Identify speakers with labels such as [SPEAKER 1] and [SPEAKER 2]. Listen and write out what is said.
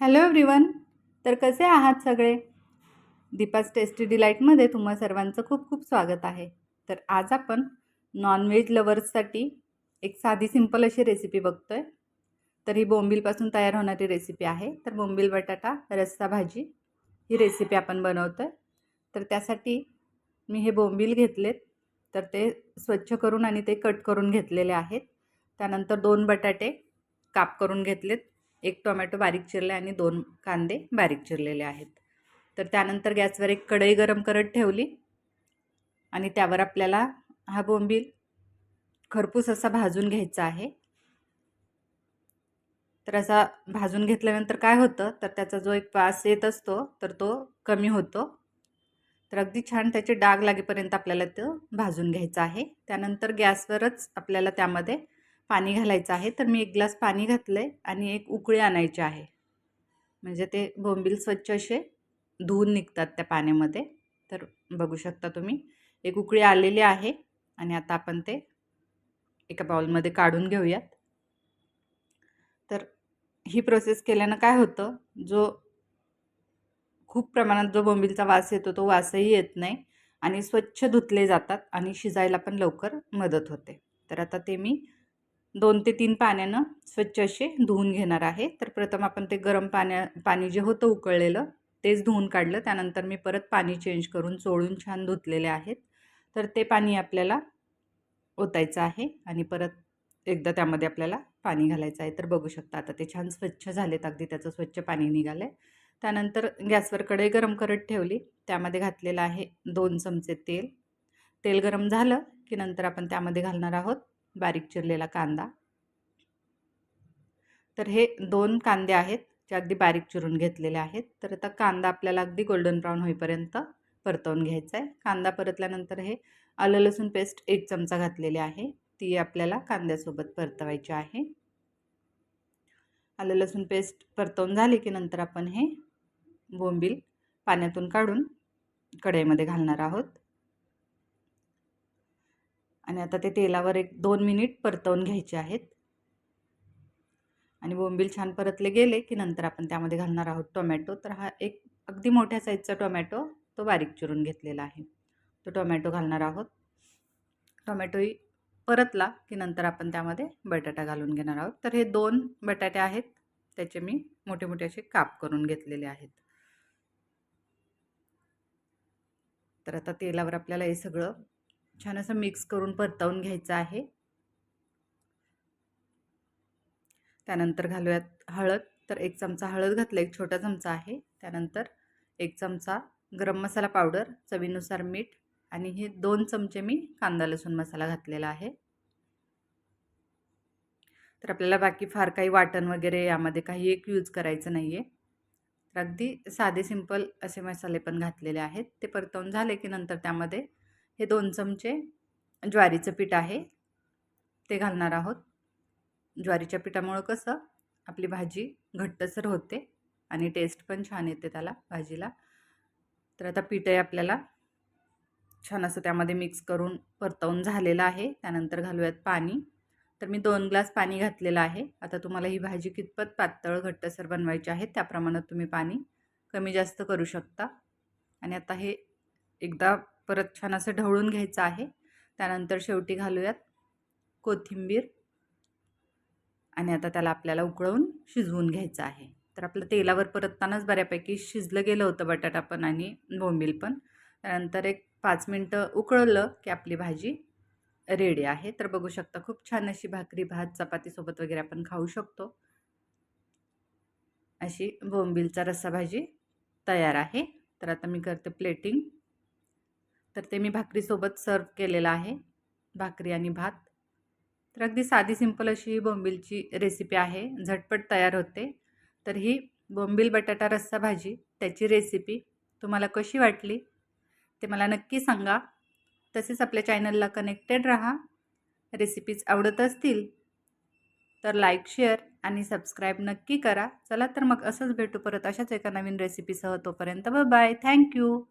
[SPEAKER 1] Hello everyone तर कसे आहात सगळे? दीपास टेस्टी डिलाईटमध्ये तुम्हा सर्वांचं खूप खूप स्वागत आहे. तर आज आपण नॉनव्हेज लवर्ससाठी एक साधी सिंपल अशी रेसिपी बघतो आहे तर ही बोंबीलपासून तयार होणारी रेसिपी आहे. तर बोंबील बटाटा रस्सा भाजी ही रेसिपी आपण बनवतो आहे तर त्यासाठी मी हे बोंबील घेतलेत. तर ते स्वच्छ करून आणि ते कट करून घेतलेले आहेत. त्यानंतर दोन बटाटे काप करून घेतलेत. एक टोमॅटो बारीक चिरले आणि दोन कांदे बारीक चिरलेले आहेत. तर त्यानंतर गॅसवर एक कढई गरम करत ठेवली. आणि त्यावर आपल्याला हा बोंबील खरपूस असा भाजून घ्यायचा आहे. तर असा भाजून घेतल्यानंतर काय होतं? तर त्याचा जो एक वास येत असतो तर तो कमी होतो. तर अगदी छान त्याचे डाग लागेपर्यंत आपल्याला तो भाजून घ्यायचा आहे. त्यानंतर गॅसवरच आपल्याला त्यामध्ये पाणी घालायचं आहे तर मी एक ग्लास पाणी घातलं आहे आणि एक उकळी आणायची आहे. म्हणजे ते बोंबील स्वच्छ असे धुवून निघतात त्या पाण्यामध्ये. तर बघू शकता तुम्ही एक उकळी आलेली आहे आणि आता आपण ते एका बाउलमध्ये काढून घेऊयात. तर ही प्रोसेस केल्यानं काय होतं जो खूप प्रमाणात जो बोंबीलचा वास येतो तो वासही येत नाही आणि स्वच्छ धुतले जातात आणि शिजायला पण लवकर मदत होते. तर आता ते मी दोन ते तीन पाण्यानं स्वच्छ असे धुवून घेणार आहे. तर प्रथम आपण ते गरम पाण्या पाणी जे होतं उकळलेलं तेच धुवून काढलं. त्यानंतर मी परत पाणी चेंज करून चोळून छान धुतलेले आहेत. तर ते पाणी आपल्याला ओतायचं आहे आणि परत एकदा त्यामध्ये आपल्याला पाणी घालायचं आहे. तर बघू शकता आता ते छान स्वच्छ झालेत. अगदी त्याचं स्वच्छ पाणी निघालं आहे त्यानंतर गॅसवर कढई गरम करत ठेवली. त्यामध्ये घातलेलं आहे दोन चमचे तेल. तेल गरम झालं की नंतर आपण त्यामध्ये घालणार आहोत बारीक चिरलेला कांदा. तर हे दोन कांदे आहेत जे अगदी बारीक चिरून घेतलेले आहेत. तर आता कांदा आपल्याला अगदी गोल्डन ब्राऊन होईपर्यंत परतवून घ्यायचा आहे कांदा परतल्यानंतर हे आलं लसूण पेस्ट एक चमचा घातलेली आहे. ती आपल्याला कांद्यासोबत परतवायची आहे. आलं लसूण पेस्ट परतवून झाली की नंतर आपण हे बोंबील पाण्यातून काढून कढईमध्ये घालणार आहोत. आणि आता ते तेलावर एक दोन मिनिट परतवून घ्यायचे आहेत. आणि बोंबील छान परतले गेले की नंतर आपण त्यामध्ये घालणार आहोत टोमॅटो. तर हा एक अगदी मोठ्या साईजचा टोमॅटो तो बारीक चिरून घेतलेला आहे. तो टोमॅटो घालणार आहोत. टोमॅटोही परतला की नंतर आपण त्यामध्ये बटाटा घालून घेणार आहोत. तर हे दोन बटाटे आहेत. त्याचे मी मोठे मोठे असे काप करून घेतलेले आहेत. तर आता तेलावर आपल्याला हे सगळं छान असं मिक्स करून परतवून घ्यायचं आहे. त्यानंतर घालूयात हळद. तर एक चमचा हळद घातला एक छोटा चमचा आहे. त्यानंतर एक चमचा गरम मसाला पावडर चवीनुसार मीठ आणि हे दोन चमचे मी कांदा लसूण मसाला घातलेला आहे. तर आपल्याला बाकी फार काही वाटण वगैरे यामध्ये काही एक यूज करायचं नाही आहे तर अगदी साधे सिंपल असे मसाले पण घातलेले आहेत. ते परतवून झाले की नंतर त्यामध्ये हे दोन चमचे ज्वारीचं पीठ आहे. ते घालणार आहोत. ज्वारीच्या पिठामुळं कसं आपली भाजी घट्टसर होते आणि टेस्ट पण छान येते त्याला भाजीला. तर आता पीठही आपल्याला छान असं त्यामध्ये मिक्स करून परतवून झालेलं आहे. त्यानंतर घालूयात पाणी. तर मी दोन ग्लास पाणी घातलेलं आहे. आता तुम्हाला ही भाजी कितपत पातळ घट्टसर बनवायची आहे त्याप्रमाणे तुम्ही पाणी कमी जास्त करू शकता. आणि आता हे एकदा परत छान असं ढवळून घ्यायचं आहे. त्यानंतर शेवटी घालूयात कोथिंबीर. आणि आता त्याला आपल्याला उकळवून शिजवून घ्यायचं आहे. तर आपलं तेलावर परततानाच बऱ्यापैकी शिजलं गेलं होतं बटाटा पण आणि बोंबील पण. त्यानंतर एक पाच मिनटं उकळलं की आपली भाजी रेडी आहे. तर बघू शकता खूप छान अशी भाकरी भात चपातीसोबत वगैरे आपण खाऊ शकतो. अशी बोंबीलचा रस्सा भाजी तयार आहे. तर आता मी करते प्लेटिंग. तर ते मी भाकरीसोबत सर्व केलेलं आहे. भाकरी आणि भात. तर अगदी साधी सिंपल अशी बोंबीलची रेसिपी आहे. झटपट तयार होते. तर ही बोंबील बटाटा रस्सा भाजी त्याची रेसिपी तुम्हाला कशी वाटली? ते मला नक्की सांगा. तसेच आपल्या चॅनलला कनेक्टेड राहा. रेसिपीज आवडत असतील तर लाईक शेअर आणि सबस्क्राईब नक्की करा. चला तर मग असंच भेटू परत अशाच एका नवीन रेसिपीसह तोपर्यंत बाय. थँक्यू